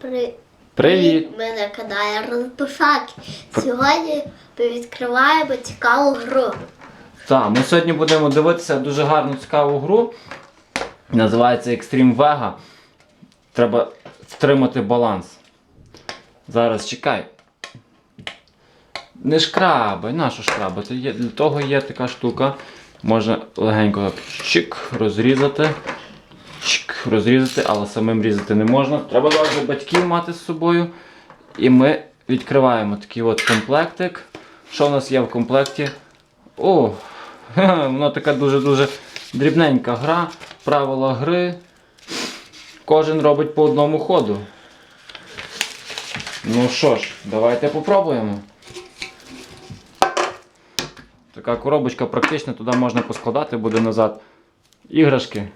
При... Привіт! Ми на каналі Розпишаки. Сьогодні ми відкриваємо цікаву гру. Так, ми сьогодні будемо дивитися дуже гарну цікаву гру. Називається Extreme Vega. Треба втримати баланс. Зараз чекай. Не шкрабай, нащо шкрабати? Для того є така штука. Можна легенько так чик, розрізати. Розрізати, але самим різати не можна. Треба завжди батьків мати з собою. І ми відкриваємо такий от комплектик. Що в нас є в комплекті? О, ха, вона така дуже-дуже дрібненька гра. Правила гри. Кожен робить по одному ходу. Ну що ж, давайте попробуємо. Така коробочка практична, туди можна поскладати буде назад іграшки.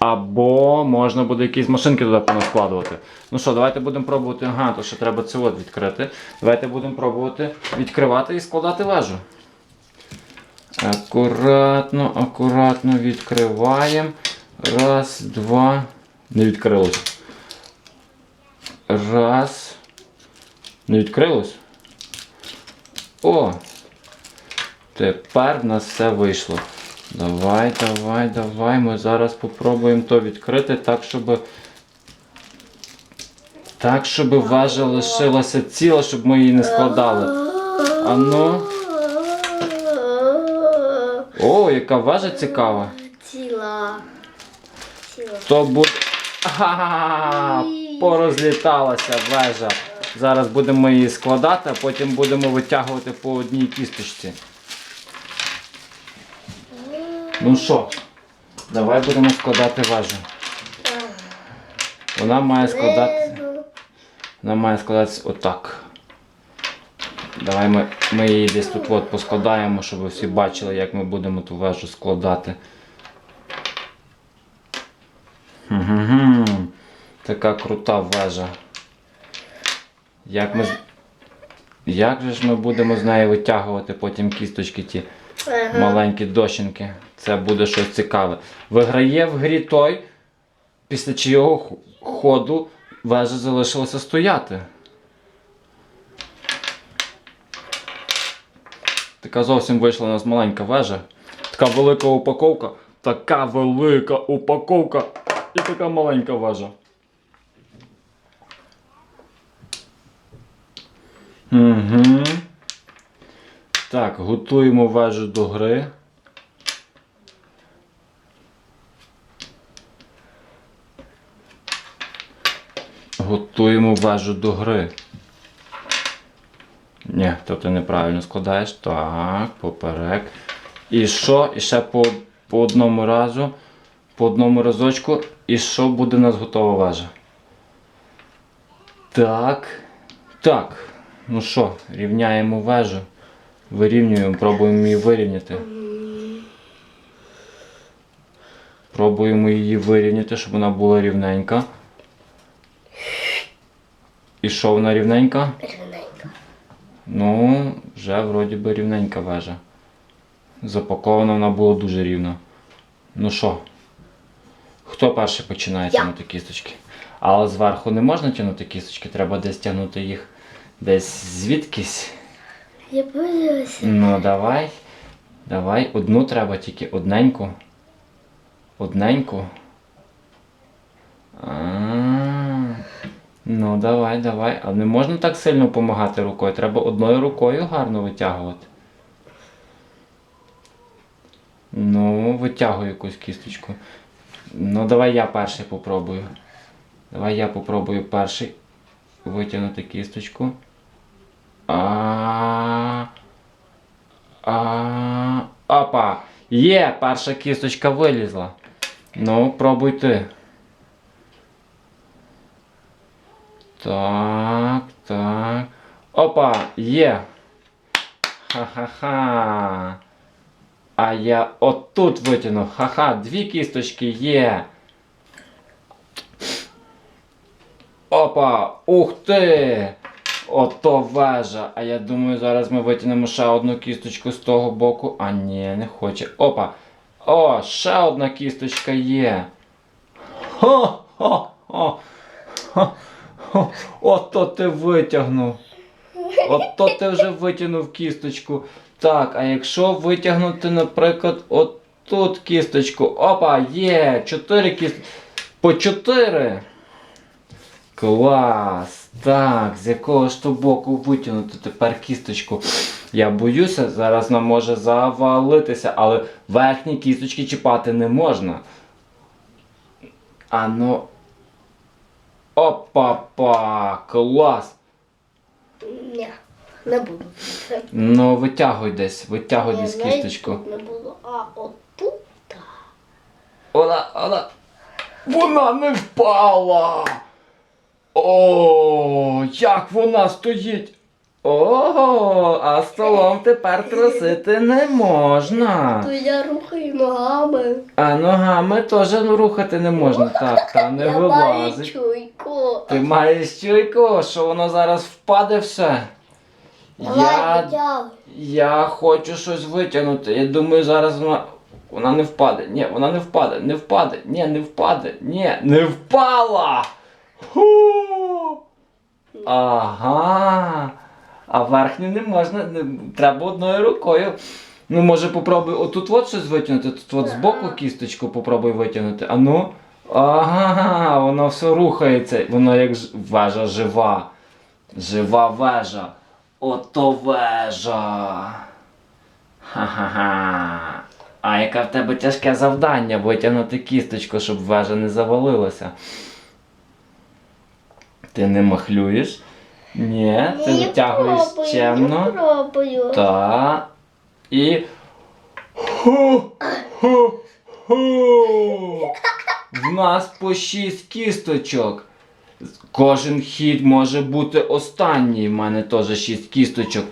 Або можна буде якісь машинки туди понаскладувати. Ну що, давайте будемо пробувати. Ага, то ще треба це от відкрити. Давайте будемо пробувати відкривати і складати вежу. Акуратно, акуратно відкриваємо. Раз, два. Не відкрилось. Раз. Не відкрилось? О! Тепер в нас все вийшло. Давай, давай, давай. Ми зараз попробуємо то відкрити так, щоб. Так, щоб вежа лишилася ціла, щоб ми її не складали. А ну. О, яка вежа цікава. Ціла. Ціла. То буде. Ага, порозліталася вежа. Зараз будемо її складати, а потім будемо витягувати по одній кісточці. Ну що, давай будемо складати вежу. Вона має складати. Вона має складатися отак. Давай ми, ми її десь тут от поскладаємо, щоб всі бачили, як ми будемо ту вежу складати. Гм-гм-гм. Така крута вежа. Як ми, як же ж ми будемо з неї витягувати потім кісточки ті маленькі дощинки? Це буде щось цікаве. Виграє в грі той, після чийого х- ходу вежа залишилася стояти. Така зовсім вийшла у нас маленька вежа. Така велика упаковка. Така велика упаковка. І така маленька вежа. Угу. Так, готуємо вежу до гри. Готуємо вежу до гри. Ні, то ти неправильно складаєш. Так, поперек. І що? І ще по, по одному разу, по одному разочку. І що буде у нас готова вежа? Так. Так. Ну що, рівняємо вежу. Вирівнюємо, пробуємо її вирівняти. Пробуємо її вирівняти, щоб вона була рівненька. І що вона рівненька? Рівненько. Ну, вже вроді би рівненька вежа. Запакована вона була дуже рівно. Ну що? Хто перший починає Я. тягнути кісточки? Але зверху не можна тягнути кісточки, треба десь тягнути їх десь звідкись. Я боюся. Ну давай. Давай. Одну треба тільки одненьку. Одненьку. А, ну давай, давай. А не можна так сильно допомагати рукою. Треба одною рукою гарно витягувати. Ну, витягуй якусь кісточку. Ну, давай я перший попробую. Давай я попробую перший витягнути кісточку. А. А. Опа! Є! Перша кісточка вилізла. Ну, пробуй ти. Так, так. Опа! Є! Ха-ха-ха. А я отут витягнув. Ха-ха, дві кісточки є. Опа! Ух ти! Ото вежа. А я думаю, зараз ми витягнемо ще одну кісточку з того боку. А ні, не хоче. Опа! О, ще одна кісточка є. Хо-хо-хо! Ото ти витягнув. Ото ти вже витягнув кісточку. Так, а якщо витягнути, наприклад, от тут кісточку. Опа, є! Чотири кісточки. По чотири. Клас! Так, з якого ж то боку витягнути тепер кісточку? Я боюся, зараз вона може завалитися, але верхні кісточки чіпати не можна. А ну. Опа-па! Клас! Ні, не буду. Ну, витягуй десь, витягуй десь навіть кісточку. тут Не було. А отут. Вона, вона. Вона не впала. О, як вона стоїть. О, а столом тепер трусити не можна. То я рухаю ногами. А ногами теж рухати не можна. Так, та не я маю вилазить. чуйку. Ти маєш чуйку, що воно зараз впаде все. Давай, Я, витягуй. я хочу щось витягнути. Я думаю, зараз вона. Вона не впаде. Ні, вона не впаде, не впаде. Ні, не впаде. Ні, не впала. Ху! Ага. А верхню не можна, не, треба одною рукою. Ну, може, попробуй отут от щось витягнути, тут от збоку кісточку попробуй витягнути. А ну. Ага, воно все рухається. Воно як ж- вежа жива. Жива вежа. Ото вежа. Ха-ха-ха. А яке в тебе тяжке завдання витягнути кісточку, щоб вежа не завалилася. Ти не махлюєш? Ні, ти витягуєш пробую, Я чемно. пробую. Та. І. Ху-ху-ху. В нас по 6 кісточок. Кожен хід може бути останній. У мене теж 6 кісточок.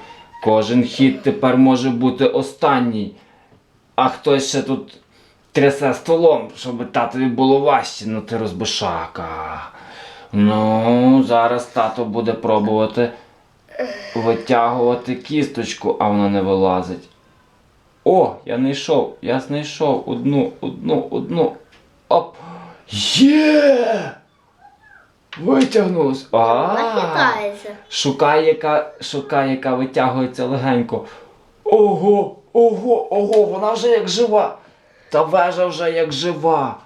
Кожен хід тепер може бути останній. А хтось ще тут трясе столом, щоб татові було важче, ну ти розбишака. Ну, зараз тато буде пробувати витягувати кісточку, а вона не вилазить. О, я знайшов, я знайшов одну, одну, одну. Оп. Є! Витягнулась. А, Нахитається. яка, шукай, яка витягується легенько. Ого, ого, ого, вона вже як жива. Та вежа вже як жива.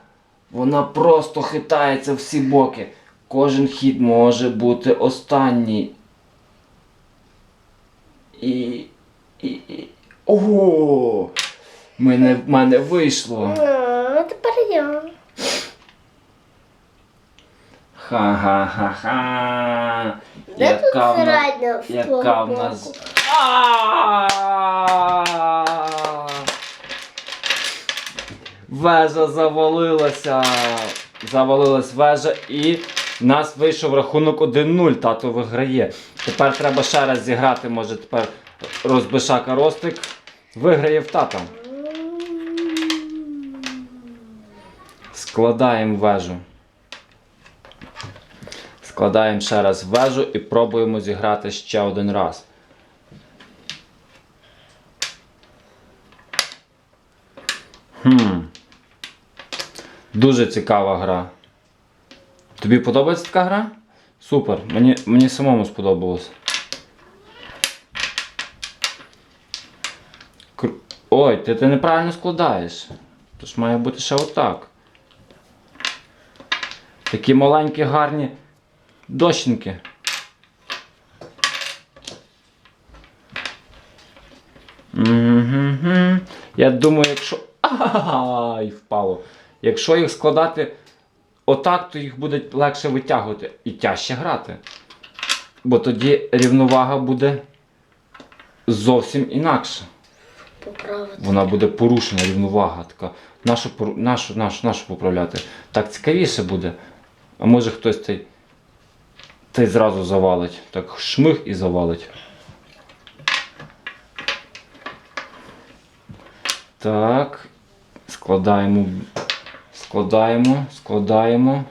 Вона просто хитається всі боки. Кожен хід може бути останній. І. і, і. Ого! Мене, в мене вийшло. Ну, тепер я. Ха-ха-ха-ха. Де тут Яка в нас- середня з яка в нас- боку? А! Вежа завалилася. Завалилась вежа і в нас вийшов рахунок 1-0. Тато виграє. Тепер треба ще раз зіграти. Може тепер розбишака Ростик виграє в тата. Складаємо вежу. Складаємо ще раз вежу і пробуємо зіграти ще один раз. Хм. Дуже цікава гра. Тобі подобається така гра? Супер. Мені, мені самому сподобалось. Кру- Ой, ти, ти неправильно складаєш. Тож має бути ще отак. Такі маленькі гарні дощинки. Мгм. Я думаю, якщо. Ай, впало. Якщо їх складати отак, то їх буде легше витягувати і тяжче грати. Бо тоді рівновага буде зовсім інакша. Поправити. Вона буде порушена, рівновага така. Нашу, нашу, нашу, нашу поправляти. Так цікавіше буде. А може хтось той, той зразу завалить. Так шмих і завалить. Так. Складаємо. Складаємо, складаємо.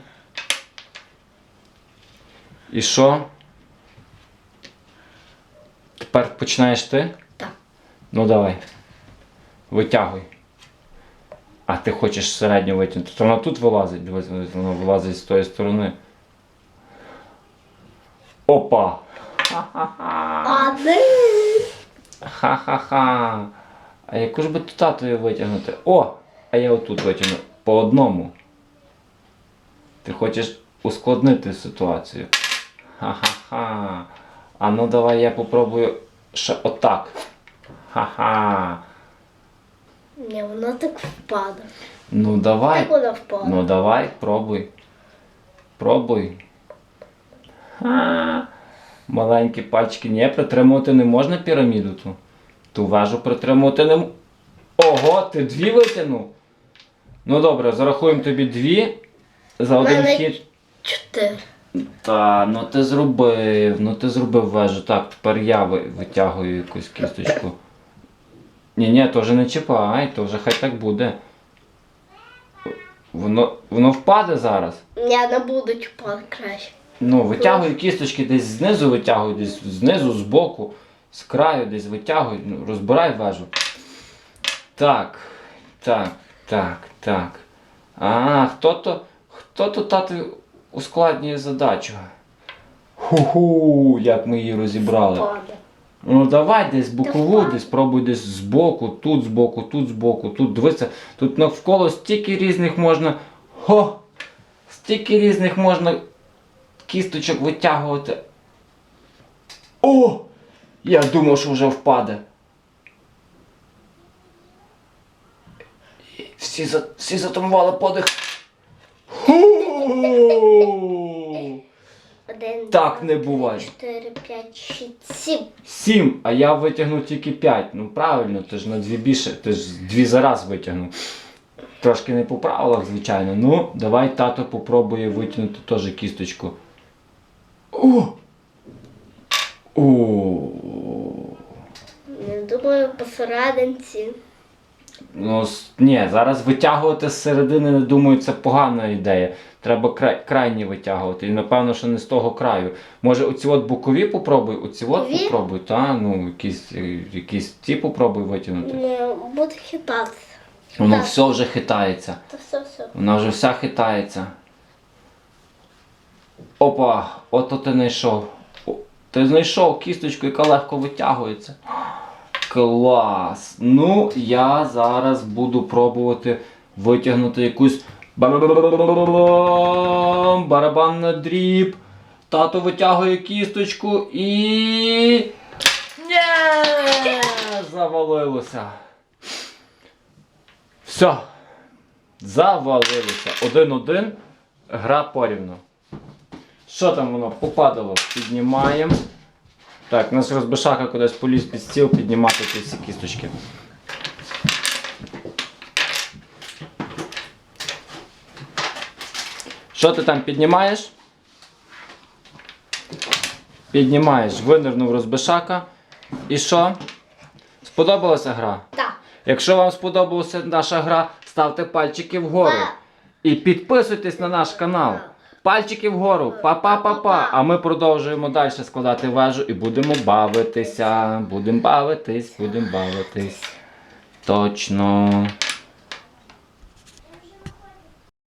І що? Тепер починаєш ти? Так. Ну давай. Витягуй. А ти хочеш середню витягнути. То вона тут вилазить, дивись, вона вилазить з тої сторони. Опа! Ха-ха-ха! Ха-ха-ха. А яку ж би татою витягнути? О! А я отут витягну. По одному. Ти хочеш ускладнити ситуацію. Ха-ха-ха. А ну давай я попробую ще отак. Ха-ха. Ні, воно так впаде. Ну давай. Так воно впаде. Ну давай, пробуй. Пробуй. Ха. Маленькі пальчики. Ні, притримувати не можна піраміду ту. Ту вежу притримувати не м- Ого, ти дві витягнув? Ну добре, зарахуємо тобі дві за один Мене- хід. Чотири. Та, ну ти зробив, ну ти зробив вежу. Так, тепер я ви- витягую якусь кісточку. Ні, ні, то вже не чіпай, то вже хай так буде. Воно, воно впаде зараз. Я не буду чіпати краще. Ну, витягуй кісточки десь знизу витягуй, десь знизу, збоку, з краю десь витягуй, ну, розбирай вежу. Так, так, так, так. А, хто то, хто то тато ускладнює задачу? Ху-ху, як ми її розібрали. Ну давай десь бокову, десь пробуй десь збоку, тут збоку, тут збоку, тут дивися. Тут навколо стільки різних можна. Хо! Стільки різних можна кісточок витягувати. О! Я думав, що вже впаде. Всі, за, всі затамували подих. Один, Так не буває. Чотири, п'ять, шість, сім. Сім, а я витягнув тільки п'ять. Ну правильно, ти ж на дві більше, ти ж дві за раз витягнув. Трошки не по правилах, звичайно. Ну, давай тато попробує витягнути теж кісточку. О! О! Не думаю, посерединці. Ну, ні, зараз витягувати з середини, не думаю, це погана ідея. Треба край, крайні витягувати. І напевно, що не з того краю. Може, оці от бокові попробуй, оці от попробуй, та, ну, якісь, е, якісь ці попробуй витягнути. Не буде хитатися. Воно Так. все вже хитається. Та все, все. Вона вже вся хитається. Опа, ото ти знайшов. Ти знайшов кісточку, яка легко витягується. Клас. Ну, я зараз буду пробувати витягнути якусь барабан дріб. Тато витягує кісточку і. Ні! Завалилося. Все. Завалилося. Один-один. Гра порівну. Що там воно попадало? Піднімаємо. Так, наш розбишака кудись поліз під стіл піднімати ці всі кісточки. Що ти там піднімаєш? Піднімаєш, винирнув розбишака. І що? Сподобалася гра? Так. Якщо вам сподобалася наша гра, ставте пальчики вгору. І підписуйтесь на наш канал. Пальчики вгору. Па-па-па-па. А ми продовжуємо далі складати вежу і будемо бавитися. Будемо бавитись, будемо бавитись. Точно.